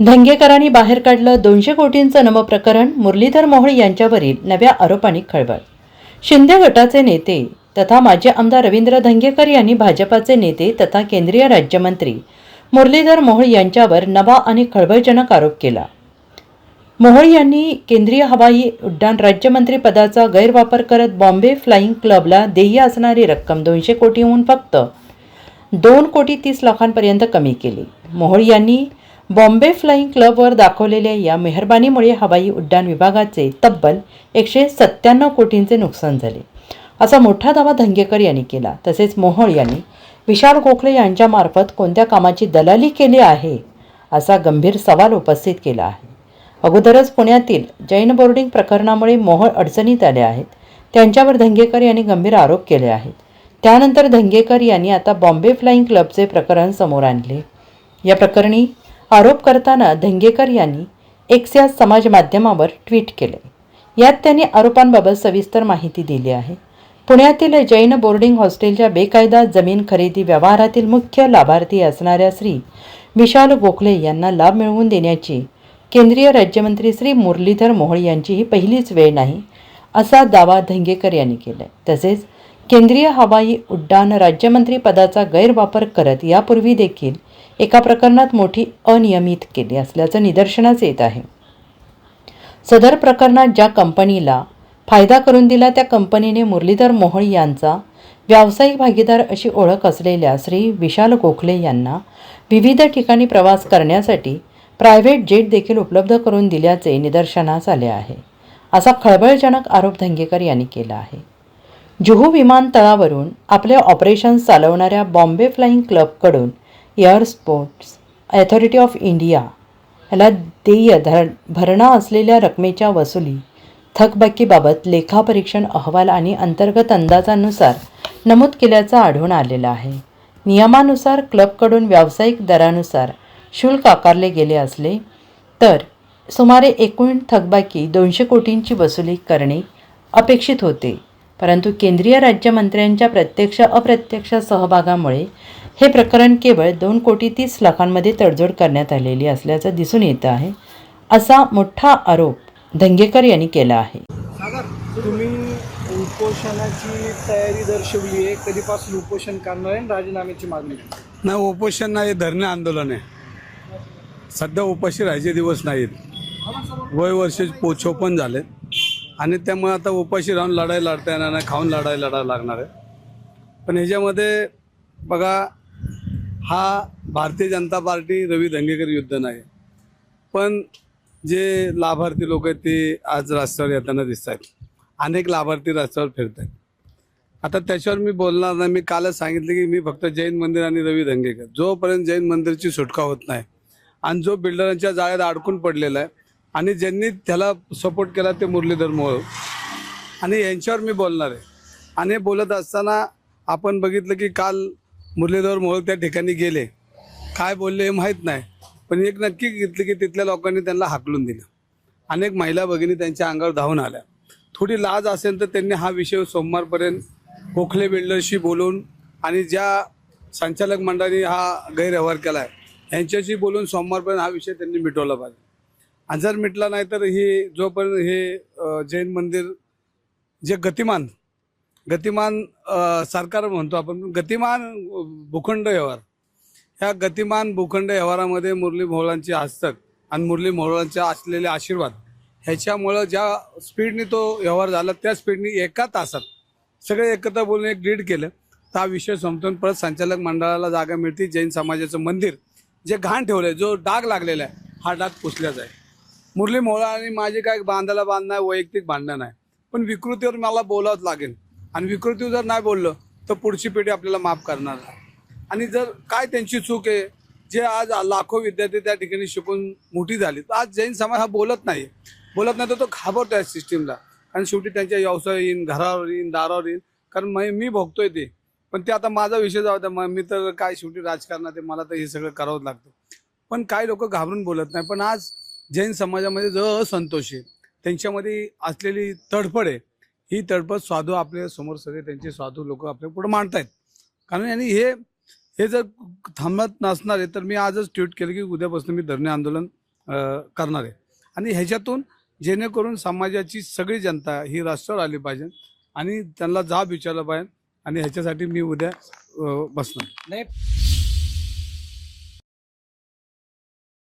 धंगेकरांनी बाहेर काढलं दोनशे कोटींचं नवप्रकरण मुरलीधर मोहोळ यांच्यावरील नव्या आरोपांनी खळबळ. शिंदे गटाचे नेते तथा माजी आमदार रवींद्र धंगेकर यांनी भाजपाचे नेते तथा केंद्रीय राज्यमंत्री मुरलीधर मोहोळ यांच्यावर नवा आणि खळबळजनक आरोप केला. मोहोळ यांनी केंद्रीय हवाई उड्डाण राज्यमंत्री पदाचा गैरवापर करत बॉम्बे फ्लाईंग क्लबला देय असणारी रक्कम दोनशे कोटीहून फक्त दोन कोटी तीस लाखांपर्यंत कमी केली. मोहोळ यांनी बॉम्बे फ्लाईंग क्लबवर दाखवलेल्या या मेहरबानीमुळे हवाई उड्डाण विभागाचे तब्बल एकशे सत्त्याण्णव कोटींचे नुकसान झाले. असा मोठा दावा धंगेकर यांनी केला. तसेच मोहोळ यांनी विशाल गोखले यांच्यामार्फत कोणत्या कामाची दलाली केली आहे असा गंभीर सवाल उपस्थित केला आहे. अगोदरच पुण्यातील जैन बोर्डिंग प्रकरणामुळे मोहोळ अडचणीत आले आहेत. त्यांच्यावर धंगेकर यांनी गंभीर आरोप केले आहेत. त्यानंतर धंगेकर यांनी आता बॉम्बे फ्लाईंग क्लबचे प्रकरण समोर आणले. या प्रकरणी आरोप करताना धंगेकर यांनी एक्सया समाज माध्यमावर ट्विट केले. यात त्यांनी आरोपांबाबत सविस्तर माहिती दिली आहे. पुण्यातील जैन बोर्डिंग हॉस्टेलच्या बेकायदा जमीन खरेदी व्यवहारातील मुख्य लाभार्थी असणाऱ्या श्री विशाल गोखले यांना लाभ मिळवून देण्याची केंद्रीय राज्यमंत्री श्री मुरलीधर मोहोळ यांची ही पहिलीच वेळ नाही असा दावा धंगेकर यांनी केला तसेच केंद्रीय हवाई उड्डाण राज्यमंत्री पदाचा गैरवापर करत यापूर्वी देखील एका प्रकरणात मोठी अनियमित केली असल्याचं निदर्शनास येत आहे. सदर प्रकरणात ज्या कंपनीला फायदा करून दिला त्या कंपनीने मुरलीधर मोहोळ यांचा व्यावसायिक भागीदार अशी ओळख असलेल्या श्री विशाल गोखले यांना विविध ठिकाणी प्रवास करण्यासाठी प्रायव्हेट जेट देखील उपलब्ध करून दिल्याचे निदर्शनास आले आहे. असा खळबळजनक आरोप धंगेकर यांनी केला आहे. जुहू विमानतळावरून आपले ऑपरेशन्स चालवणाऱ्या Bombay flying क्लबकडून air sports authority of India याला देय धर भरणा असलेल्या रकमेच्या वसुली थकबाकीबाबत लेखापरीक्षण अहवाल आणि अंतर्गत अंदाजानुसार नमूद केल्याचं आढळून आलेलं आहे. नियमानुसार क्लबकडून व्यावसायिक दरानुसार शुल्क आकारले गेले असले तर सुमारे एकूण थकबाकी दोनशे कोटींची वसुली करणे अपेक्षित होते. परंतु केंद्रीय राज्यमंत्र्यांच्या प्रत्यक्ष अप्रत्यक्ष सहभागामुळे हे प्रकरण केवळ दोन कोटी तीस लाखांमध्ये तडजोड करण्यात आलेली असल्याचं दिसून येतं आहे असा मोठा आरोप धंगेकर यांनी केला आहे. तुम्ही उपोषणाची तयारी दर्शवली आहे. कधीपासून उपोषण करणार आहे आणि राजीनाम्याची मागणी नाही उपोषण नाही धरणे आंदोलन आहे. सध्या उपाशी राहायचे दिवस नाहीत. वय वर्ष चोपन्न झाले आणि त्यामुळे आता उपाशी राहून लढाई लढता येणार नाही खाऊन लढाई लढायला लागणार आहे. पण ह्याच्यामध्ये बघा हा भारतीय जनता पार्टी रवी धंगेकर युद्ध नाही. पण जे लाभार्थी लोक आहेत ते आज रस्त्यावर येताना दिसत आहेत अनेक लाभार्थी रस्त्यावर फिरत आहेत आता त्याच्यावर मी बोलणार नाही. मी कालच सांगितलं की मी फक्त जैन मंदिर आणि रवी धंगेकर. जोपर्यंत जैन मंदिरची सुटका होत नाही आणि जो बिल्डरांच्या जाळ्यात अडकून पडलेला आहे आणि ज्यांनी त्याला सपोर्ट केला ते मुरलीधर मोहोळ. आणि यांच्यावर मी बोलणार आहे. आणि बोलत असताना आपण बघितलं की काल मुरलीधर मोहोळ त्या ठिकाणी गेले. काय बोलले हे माहीत नाही पण एक नक्की घेतलं की तिथल्या लोकांनी त्यांना हाकलून दिलं. अनेक महिला भगिनी त्यांच्या अंगावर धावून आल्या. थोडी लाज असेल तर त्यांनी हा विषय सोमवारपर्यंत गोखले बिल्डरशी बोलून आणि ज्या संचालक मंडळाने हा गैरव्यवहार केला आहे यांच्याशी बोलून सोमवारपर्यंत हा विषय त्यांनी मिटवला पाहिजे. आणि जर मिटला नाही तर ही जोपर्यंत हे जैन मंदिर जे गतिमान गतिमान सरकार म्हणतो आपण गतिमान भूखंड व्यवहार. ह्या गतिमान भूखंड व्यवहारामध्ये मुरली मोहोळांचे हस्तक आणि मुरली मोहोळांचे असलेले आशीर्वाद ह्याच्यामुळं ज्या स्पीडने तो व्यवहार झाला त्या स्पीडने एका तासात सगळे एकत्र बोलून एक लीड केलं तर हा विषय संपतून परत संचालक मंडळाला जागा मिळते जैन समाजाचं मंदिर जे घाण ठेवलं आहे जो डाग लागलेला आहे हा डाग पुसल्याच आहे. मुरली मोहळा आणि माझे काय बांधायला बांधणं वैयक्तिक भांडणं नाही. पण विकृतीवर मला बोलावंच लागेल. आणि विकृती जर नाही बोललं तर पुढची पिढी आपल्याला माफ करणार नाही. आणि जर काय त्यांची चूक आहे जे आज लाखो विद्यार्थी त्या ठिकाणी शिकून मोठी झाली तर आज जैन समाज हा बोलत नाही. बोलत नाही तर तो घाबरतो या सिस्टीमला कारण शेवटी त्यांच्या व्यवसाय येईन घरावर येईन दारावर येईन. कारण मी मी भोगतोय ते. पण ते आता माझा विषय जाऊ द्या मी तर काय शेवटी राजकारणात आहे मला तर हे सगळं करावंच लागतं. पण काही लोक घाबरून बोलत नाही. पण आज जैन समाजामध्ये जो असंतोष आहे त्यांच्यामध्ये असलेली तडफड आहे. ही तडपत स्वादू आपल्यासमोर सगळे त्यांचे स्वादू लोक आपल्या पुढे मांडतायत. कारण यांनी हे हे जर थांबत नसणार आहे तर मी आजच ट्विट केलं की उद्यापासून मी धरणे आंदोलन करणार आहे. आणि ह्याच्यातून जेणेकरून समाजाची सगळी जनता ही राष्ट्रावर आली पाहिजे आणि त्यांना जाब विचारलं पाहिजे आणि ह्याच्यासाठी मी उद्या बसणार. नाही.